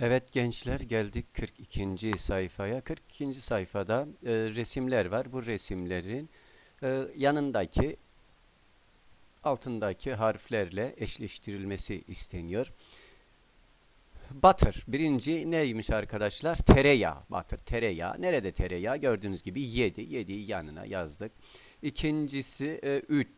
Evet gençler geldik 42. sayfaya. 42. sayfada e, resimler var. Bu resimlerin e, yanındaki altındaki harflerle eşleştirilmesi isteniyor. Butter. Birinci neymiş arkadaşlar? Tereyağı. Butter. Tereyağı. Nerede tereyağı? Gördüğünüz gibi 7. 7'yi yanına yazdık. İkincisi 3,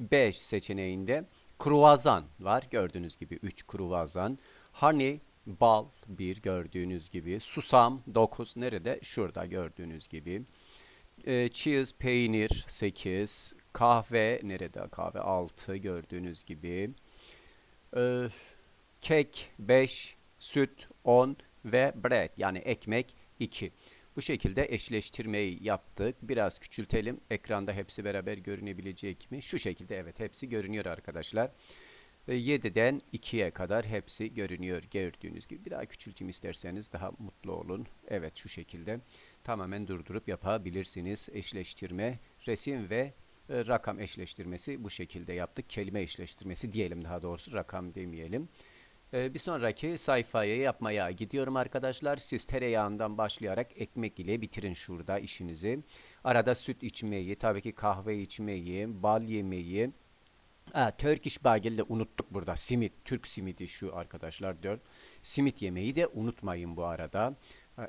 5 seçeneğinde kruvazan var. Gördüğünüz gibi 3 kruvazan. Honey, bal 1 gördüğünüz gibi. Susam 9. Nerede? Şurada gördüğünüz gibi. E, cheese, peynir 8. Kahve nerede? Kahve 6 gördüğünüz gibi. E, kek 5, süt 10 ve bread yani ekmek 2. Bu şekilde eşleştirmeyi yaptık. Biraz küçültelim. Ekranda hepsi beraber görünebilecek mi? Şu şekilde evet hepsi görünüyor arkadaşlar. Ve 7'den 2'ye kadar hepsi görünüyor gördüğünüz gibi. Bir daha küçülteyim isterseniz daha mutlu olun. Evet şu şekilde tamamen durdurup yapabilirsiniz. Eşleştirme, resim ve e, rakam eşleştirmesi bu şekilde yaptık. Kelime eşleştirmesi diyelim daha doğrusu rakam demeyelim. E, bir sonraki sayfayı yapmaya gidiyorum arkadaşlar. Siz tereyağından başlayarak ekmek ile bitirin şurada işinizi. Arada süt içmeyi, tabii ki kahve içmeyi, bal yemeyi, Ha, Turkish Bagel'i de unuttuk burada. Simit, Türk simidi şu arkadaşlar 4. Simit yemeyi de unutmayın bu arada.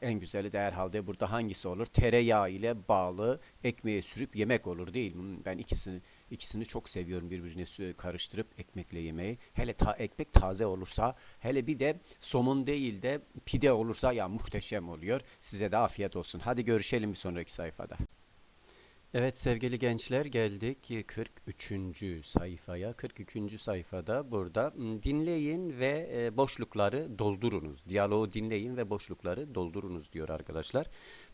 En güzeli de herhalde burada hangisi olur? Tereyağı ile bağlı ekmeğe sürüp yemek olur değil mi? Ben ikisini ikisini çok seviyorum birbirine karıştırıp ekmekle yemeyi. Hele ta ekmek taze olursa, hele bir de somun değil de pide olursa ya muhteşem oluyor. Size de afiyet olsun. Hadi görüşelim bir sonraki sayfada. Evet sevgili gençler geldik 43. sayfaya. 43. sayfada burada m, dinleyin ve e, boşlukları doldurunuz. Diyaloğu dinleyin ve boşlukları doldurunuz diyor arkadaşlar.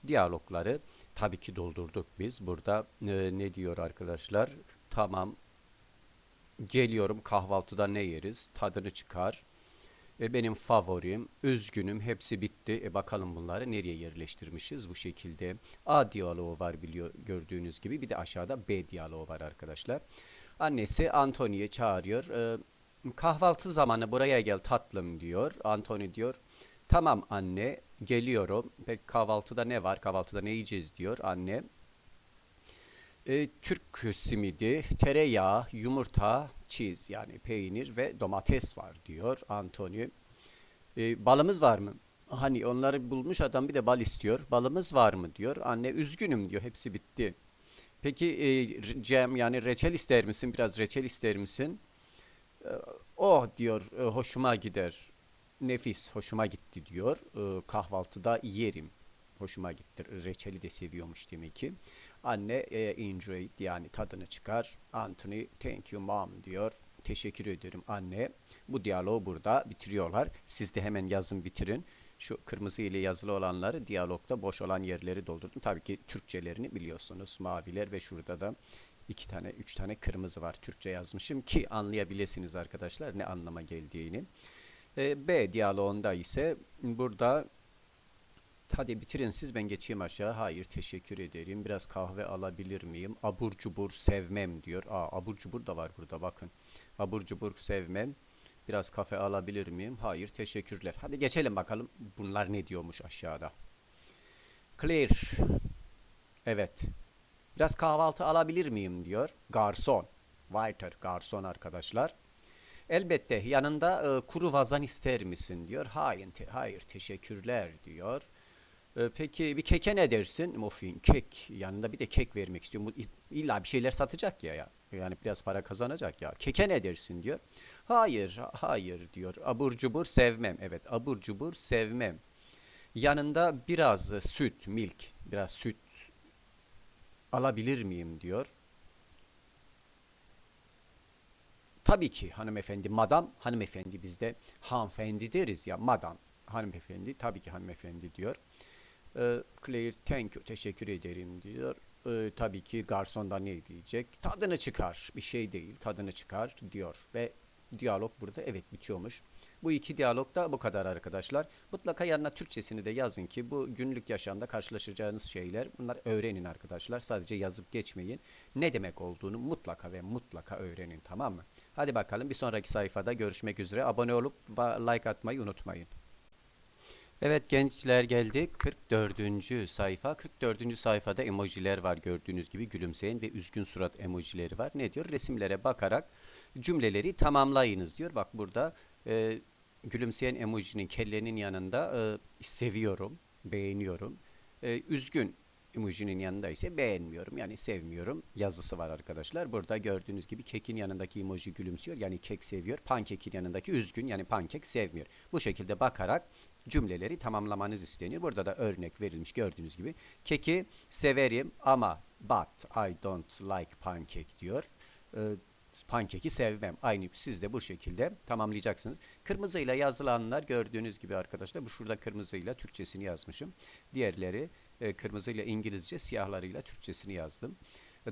Diyalogları tabii ki doldurduk biz. Burada e, ne diyor arkadaşlar? Tamam geliyorum kahvaltıda ne yeriz? Tadını çıkar. E, benim favorim, üzgünüm, hepsi bitti. E, bakalım bunları nereye yerleştirmişiz bu şekilde. A diyaloğu var biliyor gördüğünüz gibi. Bir de aşağıda B diyaloğu var arkadaşlar. Annesi Antony'yi çağırıyor. E, kahvaltı zamanı buraya gel tatlım diyor. Antony diyor. Tamam anne geliyorum. Peki kahvaltıda ne var? Kahvaltıda ne yiyeceğiz diyor anne. E, Türk simidi, tereyağı, yumurta, cheese yani peynir ve domates var diyor Antonio. E, balımız var mı? Hani onları bulmuş adam bir de bal istiyor. Balımız var mı diyor. Anne üzgünüm diyor. Hepsi bitti. Peki e, Cem yani reçel ister misin? Biraz reçel ister misin? E, oh diyor e, hoşuma gider. Nefis hoşuma gitti diyor. E, kahvaltıda yerim. Hoşuma gitti. Reçeli de seviyormuş demek ki. Anne e, enjoy yani tadını çıkar. Anthony thank you mom diyor. Teşekkür ederim anne. Bu diyaloğu burada bitiriyorlar. Siz de hemen yazın bitirin. Şu kırmızı ile yazılı olanları diyalogda boş olan yerleri doldurdum. Tabii ki Türkçelerini biliyorsunuz. Maviler ve şurada da iki tane, üç tane kırmızı var. Türkçe yazmışım ki anlayabilirsiniz arkadaşlar ne anlama geldiğini. E, B diyaloğunda ise burada Hadi bitirin siz ben geçeyim aşağı. Hayır teşekkür ederim. Biraz kahve alabilir miyim? Abur cubur sevmem diyor. Aa abur cubur da var burada bakın. Abur cubur sevmem. Biraz kafe alabilir miyim? Hayır teşekkürler. Hadi geçelim bakalım bunlar ne diyormuş aşağıda. Clear. Evet. Biraz kahvaltı alabilir miyim diyor. Garson. Waiter garson arkadaşlar. Elbette yanında e, kuru vazan ister misin diyor. Hayır, te- hayır teşekkürler diyor. E, peki bir keke ne dersin? Muffin, kek. Yanında bir de kek vermek istiyorum. İlla bir şeyler satacak ya ya. Yani biraz para kazanacak ya. Keke ne dersin diyor. Hayır, ha- hayır diyor. Abur cubur sevmem. Evet, abur cubur sevmem. Yanında biraz süt, milk, biraz süt alabilir miyim diyor. Tabii ki hanımefendi, madam, hanımefendi bizde hanımefendi deriz ya, madam, hanımefendi, tabii ki hanımefendi diyor. Ee, Claire, thank you, teşekkür ederim diyor. Ee, tabii ki garson da ne diyecek? Tadını çıkar, bir şey değil, tadını çıkar diyor. Ve diyalog burada evet bitiyormuş. Bu iki diyalog da bu kadar arkadaşlar. Mutlaka yanına Türkçesini de yazın ki bu günlük yaşamda karşılaşacağınız şeyler bunlar öğrenin arkadaşlar. Sadece yazıp geçmeyin. Ne demek olduğunu mutlaka ve mutlaka öğrenin tamam mı? Hadi bakalım bir sonraki sayfada görüşmek üzere. Abone olup like atmayı unutmayın. Evet gençler geldik 44. sayfa. 44. sayfada emojiler var gördüğünüz gibi gülümseyen ve üzgün surat emojileri var. Ne diyor? Resimlere bakarak cümleleri tamamlayınız diyor. Bak burada e, gülümseyen emojinin kellenin yanında e, seviyorum, beğeniyorum. E, üzgün emojinin yanında ise beğenmiyorum yani sevmiyorum yazısı var arkadaşlar. Burada gördüğünüz gibi kekin yanındaki emoji gülümsüyor yani kek seviyor. Pankekin yanındaki üzgün yani pankek sevmiyor. Bu şekilde bakarak cümleleri tamamlamanız isteniyor. Burada da örnek verilmiş gördüğünüz gibi. Keki severim ama but I don't like pancake diyor. Ee, pankeki sevmem. Aynı siz de bu şekilde tamamlayacaksınız. Kırmızıyla yazılanlar gördüğünüz gibi arkadaşlar. Bu şurada kırmızıyla Türkçesini yazmışım. Diğerleri e, kırmızıyla İngilizce, siyahlarıyla Türkçesini yazdım.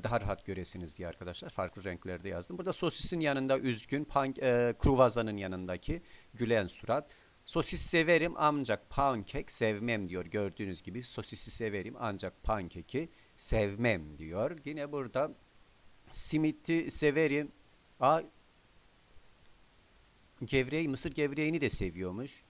Daha rahat göresiniz diye arkadaşlar. Farklı renklerde yazdım. Burada sosisin yanında üzgün, pank, e, kruvazanın yanındaki gülen surat. Sosis severim ancak pankek sevmem diyor. Gördüğünüz gibi sosisi severim ancak pankeki sevmem diyor. Yine burada simiti severim. Aa, gevreği, mısır gevreğini de seviyormuş.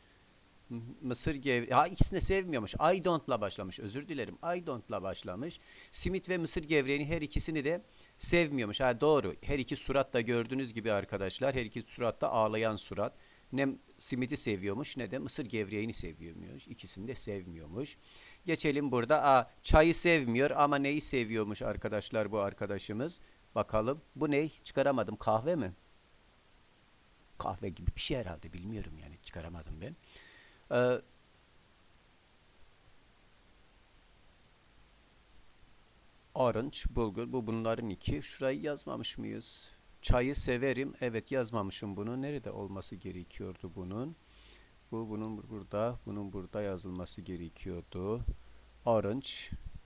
Mısır gevreği, ha ikisini sevmiyormuş. I don't'la başlamış. Özür dilerim. I don't'la başlamış. Simit ve mısır gevreğini her ikisini de sevmiyormuş. Ha doğru. Her iki surat da gördüğünüz gibi arkadaşlar. Her iki suratta ağlayan surat. Ne simidi seviyormuş ne de mısır gevreğini seviyormuş. İkisini de sevmiyormuş. Geçelim burada. Aa, çayı sevmiyor ama neyi seviyormuş arkadaşlar bu arkadaşımız? Bakalım. Bu ne? Çıkaramadım. Kahve mi? Kahve gibi bir şey herhalde. Bilmiyorum yani. Çıkaramadım ben. Ee, orange, bulgur. Bu bunların iki. Şurayı yazmamış mıyız? Çayı severim. Evet yazmamışım bunu. Nerede olması gerekiyordu bunun? Bu bunun burada, bunun burada yazılması gerekiyordu. Orange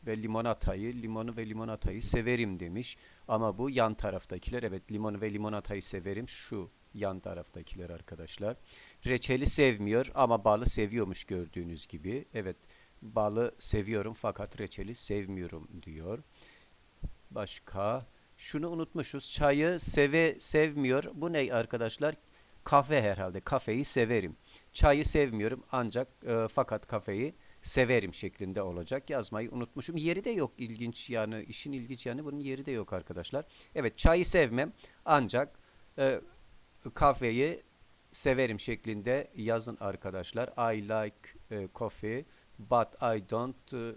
ve limonatayı, limonu ve limonatayı severim demiş. Ama bu yan taraftakiler. Evet limonu ve limonatayı severim. Şu yan taraftakiler arkadaşlar. Reçeli sevmiyor ama balı seviyormuş gördüğünüz gibi. Evet balı seviyorum fakat reçeli sevmiyorum diyor. Başka şunu unutmuşuz. Çayı seve sevmiyor. Bu ne arkadaşlar? Kahve herhalde. Kafeyi severim. Çayı sevmiyorum ancak e, fakat kafeyi severim şeklinde olacak. Yazmayı unutmuşum. Yeri de yok ilginç yani işin ilginç yani bunun yeri de yok arkadaşlar. Evet çayı sevmem ancak e, kahveyi severim şeklinde yazın arkadaşlar. I like e, coffee but I don't e,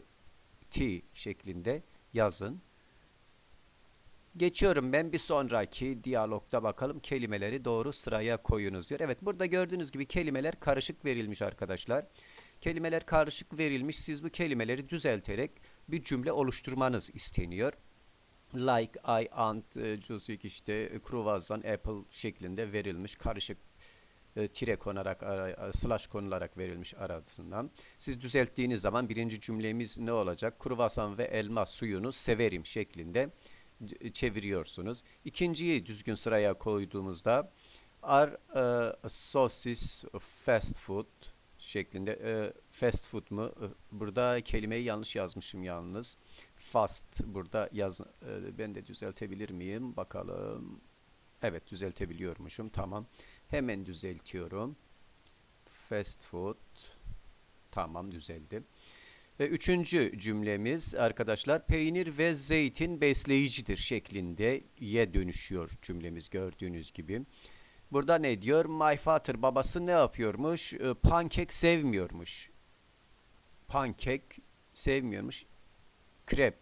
tea şeklinde yazın. Geçiyorum ben bir sonraki diyalogda bakalım kelimeleri doğru sıraya koyunuz diyor. Evet burada gördüğünüz gibi kelimeler karışık verilmiş arkadaşlar. Kelimeler karışık verilmiş. Siz bu kelimeleri düzelterek bir cümle oluşturmanız isteniyor. Like, I, ant, e, cüzük işte, e, kruvazan, apple şeklinde verilmiş karışık e, tire konarak, ara- slash konularak verilmiş arasından. Siz düzelttiğiniz zaman birinci cümlemiz ne olacak? Kruvasan ve elma suyunu severim şeklinde çeviriyorsunuz. İkinciyi düzgün sıraya koyduğumuzda are e, sosis fast food şeklinde e, fast food mu? E, Burada kelimeyi yanlış yazmışım yalnız. Fast burada yaz e, ben de düzeltebilir miyim? Bakalım. Evet düzeltebiliyormuşum. Tamam. Hemen düzeltiyorum. Fast food. Tamam düzeldi. Ve üçüncü cümlemiz arkadaşlar peynir ve zeytin besleyicidir şeklinde ye dönüşüyor cümlemiz gördüğünüz gibi. Burada ne diyor? My father babası ne yapıyormuş? E, Pankek sevmiyormuş. Pankek sevmiyormuş. Krep.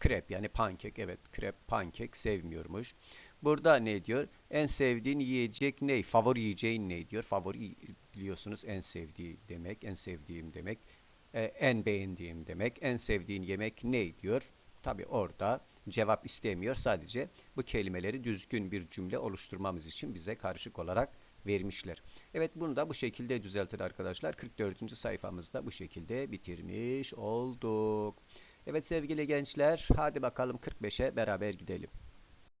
Krep yani pankek evet krep pankek sevmiyormuş. Burada ne diyor? En sevdiğin yiyecek ne? Favori yiyeceğin ne diyor? Favori biliyorsunuz en sevdiği demek, en sevdiğim demek, e, en beğendiğim demek, en sevdiğin yemek ne diyor? Tabi orada cevap istemiyor. Sadece bu kelimeleri düzgün bir cümle oluşturmamız için bize karışık olarak vermişler. Evet bunu da bu şekilde düzeltir arkadaşlar. 44. sayfamızda bu şekilde bitirmiş olduk. Evet sevgili gençler hadi bakalım 45'e beraber gidelim.